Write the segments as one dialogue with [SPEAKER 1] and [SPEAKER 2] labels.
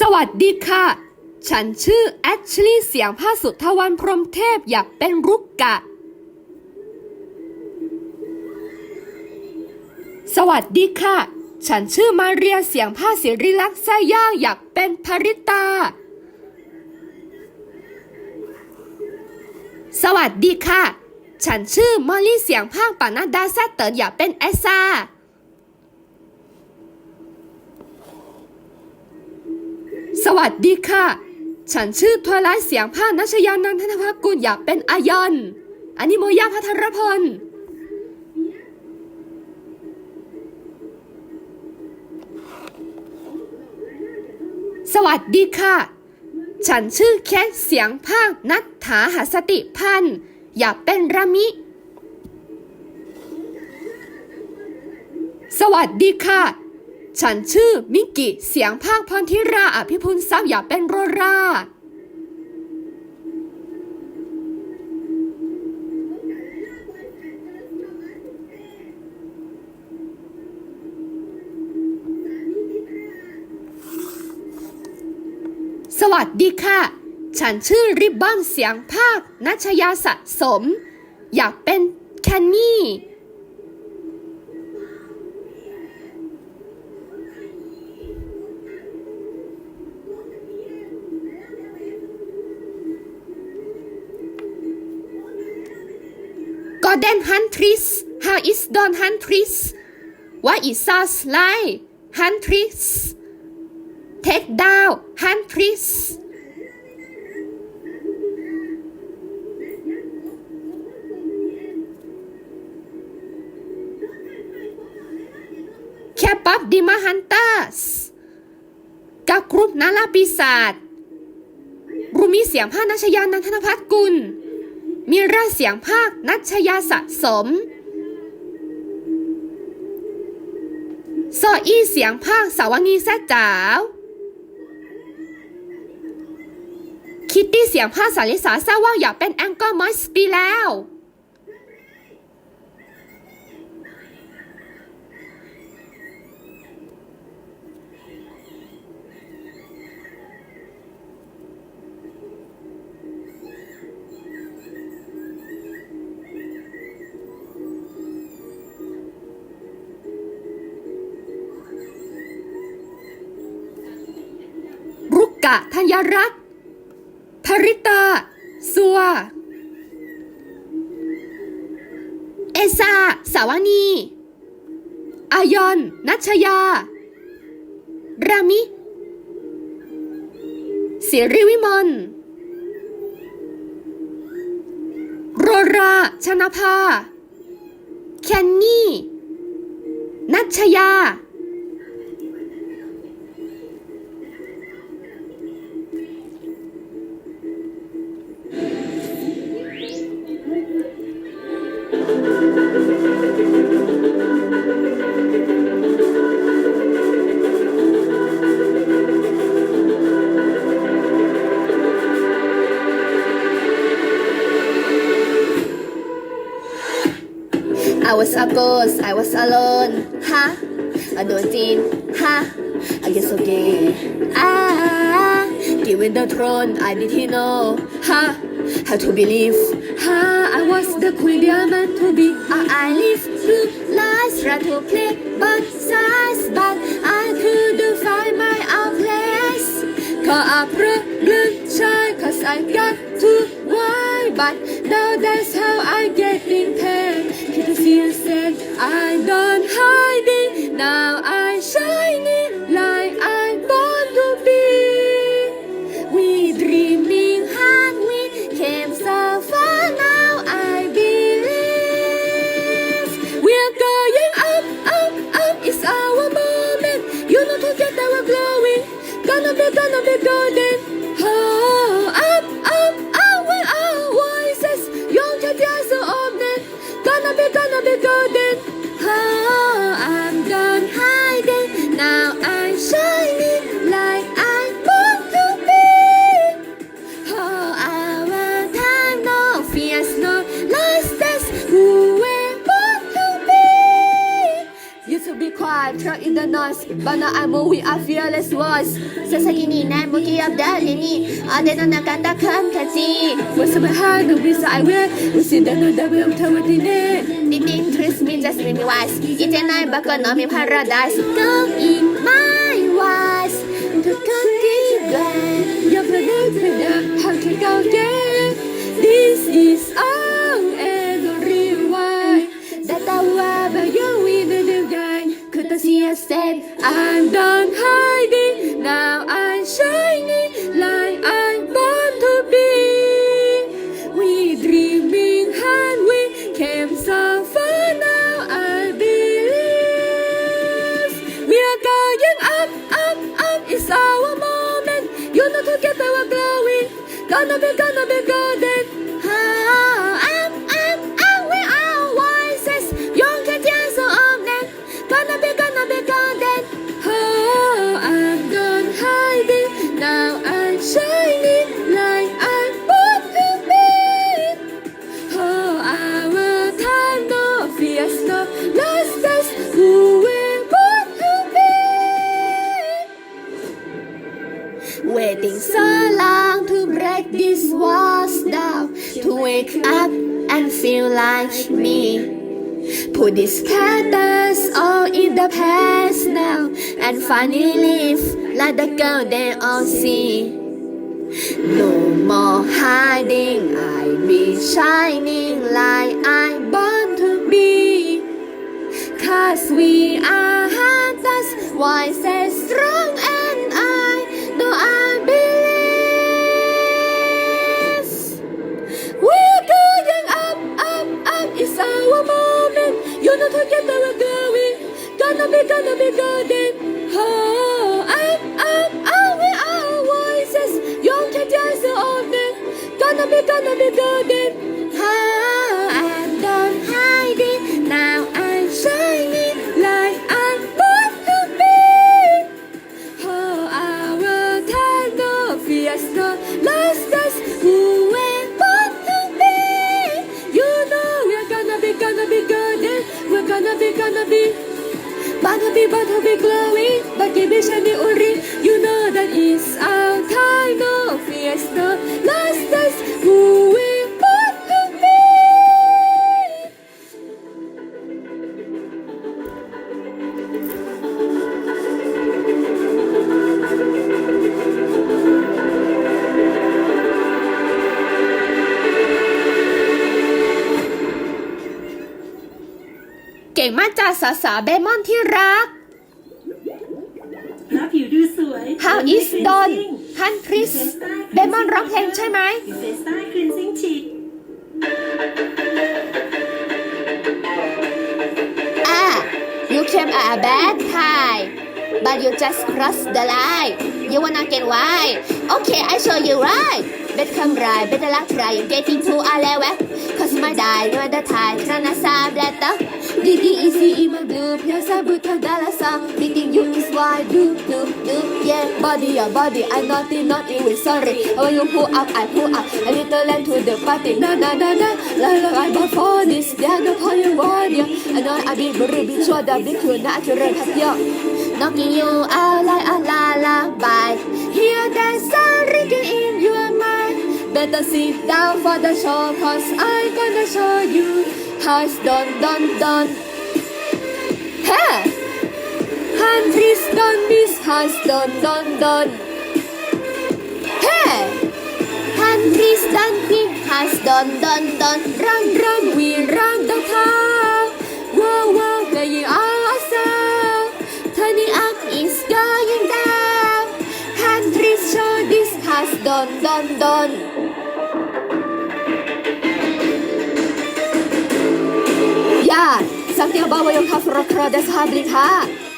[SPEAKER 1] สวัสดีค่ะ ฉันชื่อแอชลีย์เสียงภาคสุทวันพรมเทพอยากเป็นรุกกะ สวัสดีค่ะ ฉันชื่อมาเรียเสียงภาคศิริลักษณ์ไส้ย่างอยากเป็นภริตา สวัสดีค่ะ ฉันชื่อมอลลี่เสียงภาคปานาดาแซตเติร์นอยากเป็นเอสซา สวัสดีค่ะ ฉันชื่อทวายไลเสียงภานัชยานันทนภกุลอยากเป็นอายอน อันนี้โมยาพัทรพล สวัสดีค่ะ ฉันชื่อแคทเสียงภาคนัทถาหาสติพันธ์อยากเป็นรามิ สวัสดีค่ะ ฉันชื่อมิกิ เสียงภาคพรทิราอภิพุนทรัพย์อยากเป็นโรราสวัสดีค่ะ ฉันชื่อริบบอนเสียงภาคนัชยาสะสม อยากเป็นแคนนี่ Don Huntress What is sounds like Huntress Take down Huntress แคป๊อปดิมาฮันเตอร์สกับกรุ๊ปนาลาปีศาจรูมีเสียงภาคนัชยานันทนพัฒน์กุล มีราเสียงภาคนัชยาสะสม ออี้เสียงภาคสาวงีแซ่จ๋าวคิตตี้เสียงภาคสาลิสาแซ่ว่าอยากเป็นแองเกอร์มอสปีแล้วะธัญรัตน์ภริตาสัว เอซาสาวนี อายอน นัชยา รามิสิริวิมลโรราชนภา แคนนี่ นัชยา
[SPEAKER 2] was I was alone, ha. I know it, ha. I guess okay. Ah, given the throne, I didn't know, ha. How to believe, ha. I was the queen, they are meant to be. I live through lies, try to play both sides, but I couldn't find my own place. Cause I pregnant child, cause I got too wide, but now that's how I get in pain. People said I don't hide it. Now I shine it like I'm born to be. We dreaming hard, we came so far. Now I believe we're going up, up, up. It's our moment. You know together we're glowing. Gonna be, gonna be golden.
[SPEAKER 1] Bana amu we are fearless ones
[SPEAKER 3] ささぎにない向き合う誰にあでの中だかんたち
[SPEAKER 1] What's my heart the wish I will
[SPEAKER 3] 無視だのダメをたまってね Didn't trust me just make me wise いてないバカのみパラダイス
[SPEAKER 1] Go in my wise とかきが Your brother brother how to go there This is all A step? I'm done hiding. Now I'm shining like I'm born to be. We dreaming and we came so far now. I believe we are going up, up, up. It's our moment. You know together we're glowing. Gonna be, gonna be golden. Like me. Put these patterns all in the past now, and finally live like the girl they all see. No more hiding, I be shining like I'm born to be. Cause we are hunters, wise and strong, and I know I You know together we're going, gonna be, gonna be golden. Oh, up, up, up, we are voices. Young dance on them, gonna be, gonna be golden.
[SPEAKER 4] งมากจ้าสาวสาวๆเบมอนที่รัก
[SPEAKER 5] พระผิวดูสวย
[SPEAKER 4] How is Don ฮันทริสเบมอนร้องเพลงใช่ไหม
[SPEAKER 5] เฟสต้าคลีนซิ่งฉีด
[SPEAKER 1] Ah, you came at a bad time, but you just crossed the line. You wanna get wide? Okay, I show you right. Bet come right, better luck try. I'm getting to a level. Cause my die, you the time, trying to sound better. Digging easy in my blue, plus I put a dollar song. Beating you is why do, do, do, yeah. Body, your body, I'm naughty, not even sorry. When you pull up, I pull up. A little land to the party, na na na na. La la, I bought for this, yeah, no call you warrior. I know I be very be sure that to run have you. Knocking you out like a lullaby. Hear that sound ringing in your mind. Better sit down for the show, cause I gonna show you it's done, done, done. Hey! Countries done this, how it's done, done. Hey! Countries done quick, has done, done, done. Run, run, we run the town. Whoa, whoa, our sound. Turning up is going down. Countries show this has done, done, done.
[SPEAKER 3] Ja, zahtjeva jo kafro krodes hablika.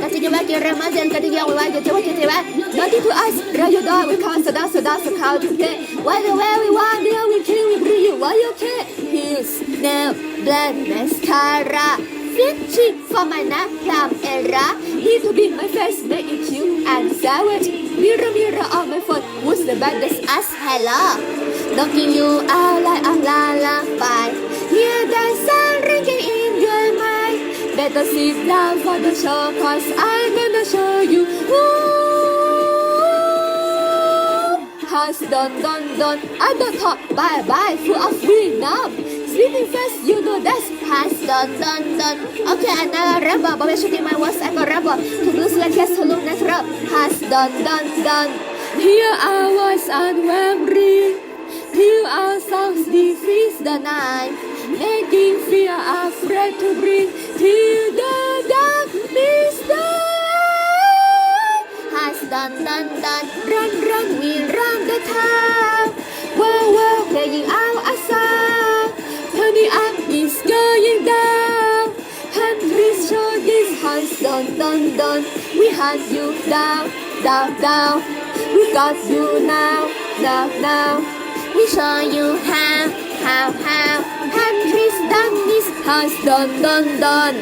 [SPEAKER 3] Katigivak je remazen, katigivak je tjevak je tjevak.
[SPEAKER 1] Nothing to us, rayo da, we can't sada sada sakao tute. Why the way we want, the we kill, we bring you, why you care? Peace, nail, blood, mascara. Fit for my nap, era. Need to be my first, make it cute and sour. Mirror, mirror on my phone, who's the bad?
[SPEAKER 3] That's us, hello.
[SPEAKER 1] Knocking you out like a la la. Hear the sound ringing in Better sit down for the show cause I'm gonna show you Ooh. Has done, done, done. I don't talk bye bye full of freedom Sleeping fast you know that's
[SPEAKER 3] has done done done. Okay another rebel but we're shooting my I'm a rebel To lose like yes to look natural Has done done done.
[SPEAKER 1] Hear our voice unwavering Till our songs defeat the night. Making fear afraid to breathe Till the darkness Run, run, we run the town. Out going down. Hand please show We hunt you down, down, down. We got you now, now, now.
[SPEAKER 3] We show you how how how
[SPEAKER 1] ฮัสดอนดอนดอน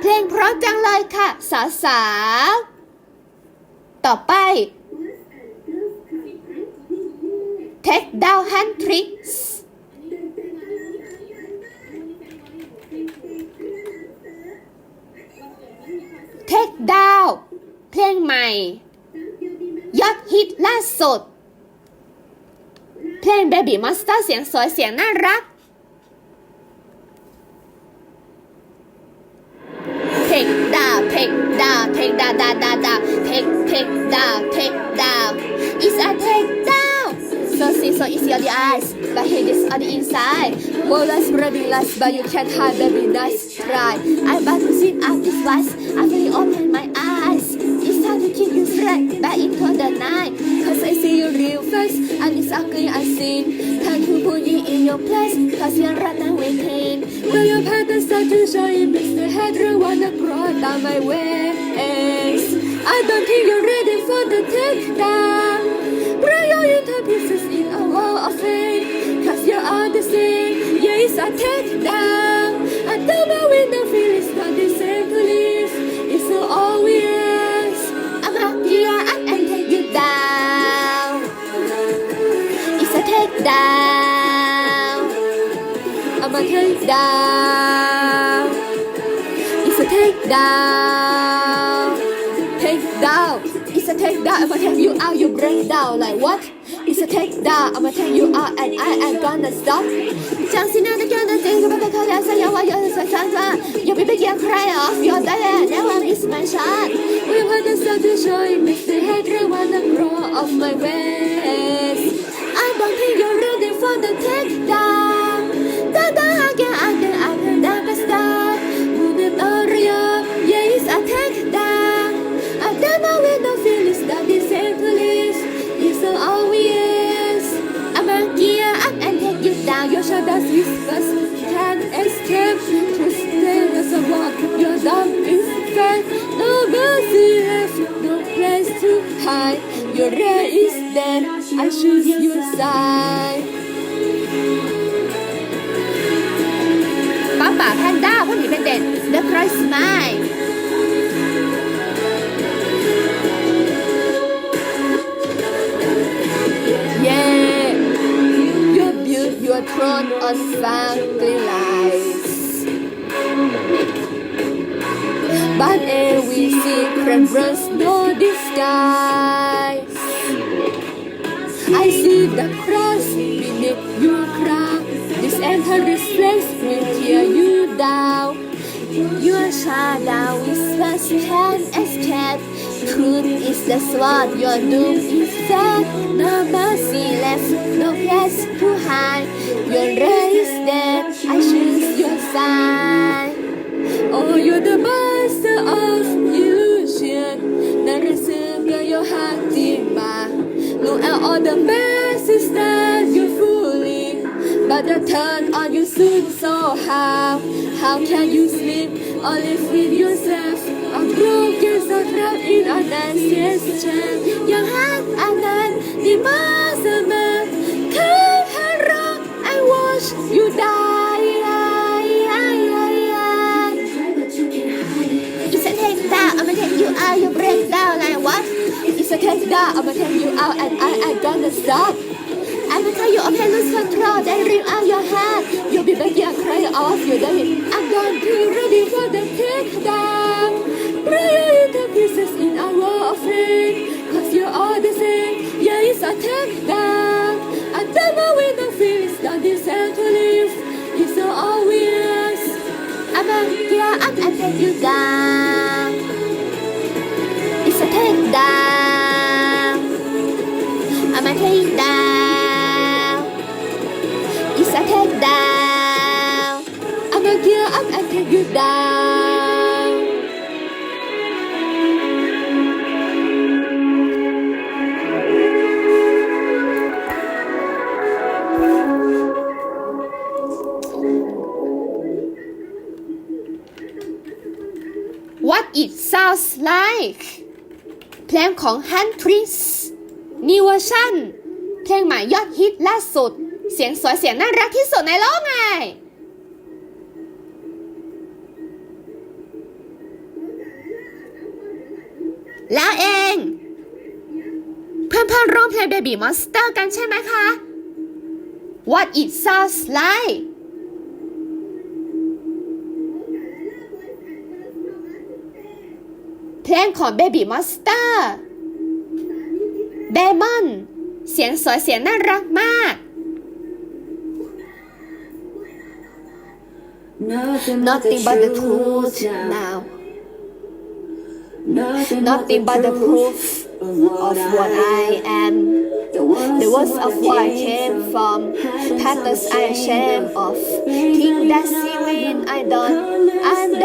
[SPEAKER 1] เพลงเพราะจังเลยค่ะ สาวสาต่อไป Take down hand tricks เท Down เพลงใหม่ ยอดฮิตล่าสุด เพลง Baby Monster เสียงสวยเสียงน่ารัก
[SPEAKER 3] take down take down down down down. Take take down take down. It's a take down.
[SPEAKER 1] So see, so easy on the eyes, but hate is on the inside. More less running less, but you can't hide, baby, nice try.
[SPEAKER 3] I'm about to sit up this wise After you open my eyes. It's time to keep you straight back into the night.
[SPEAKER 1] Cause I see your real face, and it's ugly unseen.
[SPEAKER 3] Time to put you in your place Cause you're running waiting
[SPEAKER 1] When your patterns start to show, it makes the head run wanna crawl down my waist. I don't think you're ready for the takedown. Break your into pieces in a wall of hate. Cause you're all the same. Yes, it's a takedown. I don't know the out. You break down like what? It's a take down. I'ma take you out and I am gonna stop.
[SPEAKER 3] 相信那个真的这个不可靠的想要我有的想想法，You be begin cry off your diet, never miss my shot.
[SPEAKER 1] We want the sun to shine. Makes the head run wanna grow off my waist. Your ray is dead. I choose your side.
[SPEAKER 3] ป้าป่าแพนด้าพ่อหนีเป็นเด็ด The Cry Smile is the sword, your doom is set. No mercy left, no place to hide. Your red is dead, I choose your side.
[SPEAKER 1] Oh, you're the master of illusion. The reason girl, your heart my Look at all the messes that you're fooling. But the turn on you soon, so how? How can you sleep or live with yourself? I'm broken, so trapped in a nastiest trap. Your heart and then the master man. Can't hurry, I watch you die.
[SPEAKER 3] It's a take down, I'ma take you out, you break down like what?
[SPEAKER 1] It's a take down, I'ma take you out and I ain't gonna stop. I'm gonna tell you, okay, lose control, then rip out your heart. You'll be back, yeah, cry off your day. I'm gonna be ready for the takedown. Break into pieces in our world of pain. Cause you're all the same, yeah, it's a takedown. And the more we don't feel it's not deserve to live. It's so obvious. I'm gonna get up and take you down. It's a takedown. I'm a takedown. It's a takedown. I'm gonna get up and take you down.
[SPEAKER 6] Like เพลงของ Han Tris New Version เพลงใหม่ยอดฮิตล่าสุด เสียงสวยเสียงน่ารักที่สุดในโลกไง แล้วเอง เพื่อนๆร้องเพลง Baby Monster กันใช่ไหมคะ What it sounds like งของเบบี้มอนสเตอร์เดมอนเสียงสวยเสียงน่ารักมาก
[SPEAKER 7] Nothing but the truth now nothing but the proof of what I am. The words of what I came from, patterns I am ashamed of,
[SPEAKER 1] things that see when I done, and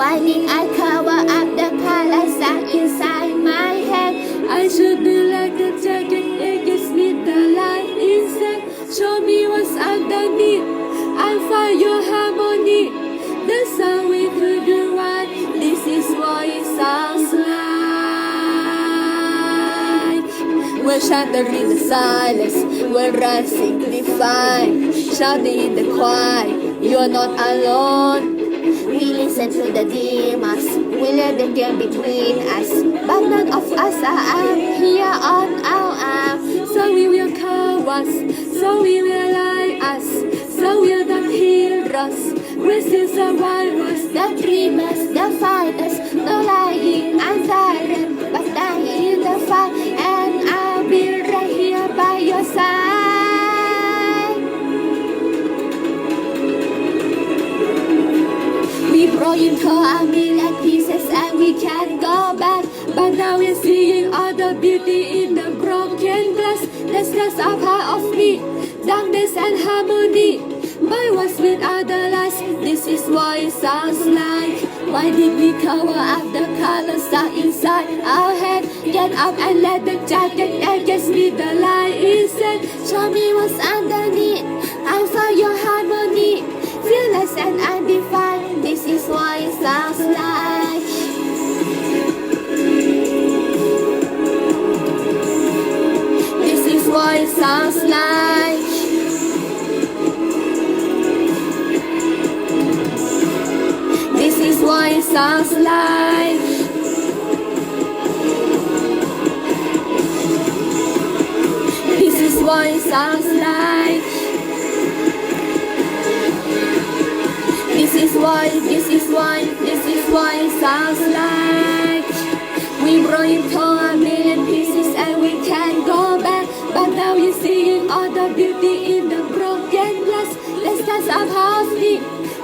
[SPEAKER 1] Did I cover up the colors that inside my head? I should be like the jacket, gives me the light inside. Show me what's underneath. I find your harmony. The sound we could do right. This is what it sounds like. We're shattering the silence. We're rising defiant. Shouting in the quiet. You're not alone.
[SPEAKER 7] We listen to the demons. We let them get between us.
[SPEAKER 1] But none of us are here on our own. So we will cowards. So we will lie us. So we're the us. We're still survivors.
[SPEAKER 7] The dreamers, the fighters, no lying and
[SPEAKER 1] We broke into a million pieces and we can't go back. But now we're seeing all the beauty in the broken glass. The stars are part of me, darkness and harmony. My words with other lies, this is what it sounds like. Why did we cover up the colors inside our head? Get up and let the jacket against me the light inside. Show me what's underneath. I find your harmony, fearless and undefined. This is what it sounds like. This is what it sounds like. This is what it sounds like. This is what why, is why, this is why it sounds like. We broke into a million pieces and we can't go back. But now you're seeing all the beauty in the broken glass. Stars are half me,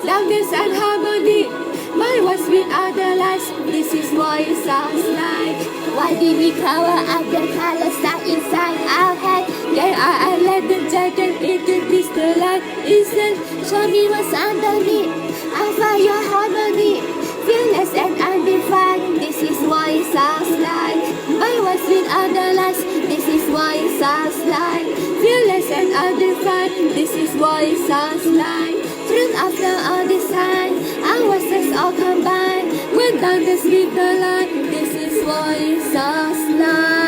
[SPEAKER 1] darkness and harmony. My words without the lies, this is what it sounds like. Why did we cover up the colors that inside our head? Out and let the jacket into this the light inside. Show me what's underneath. Find your harmony. Fearless and undefined. This is why it sounds like my words without the lines. This is why it sounds like fearless and undefined. This is why it sounds like truth after all time. Our sense all combined. When darkness meet the light. This is why it sounds like.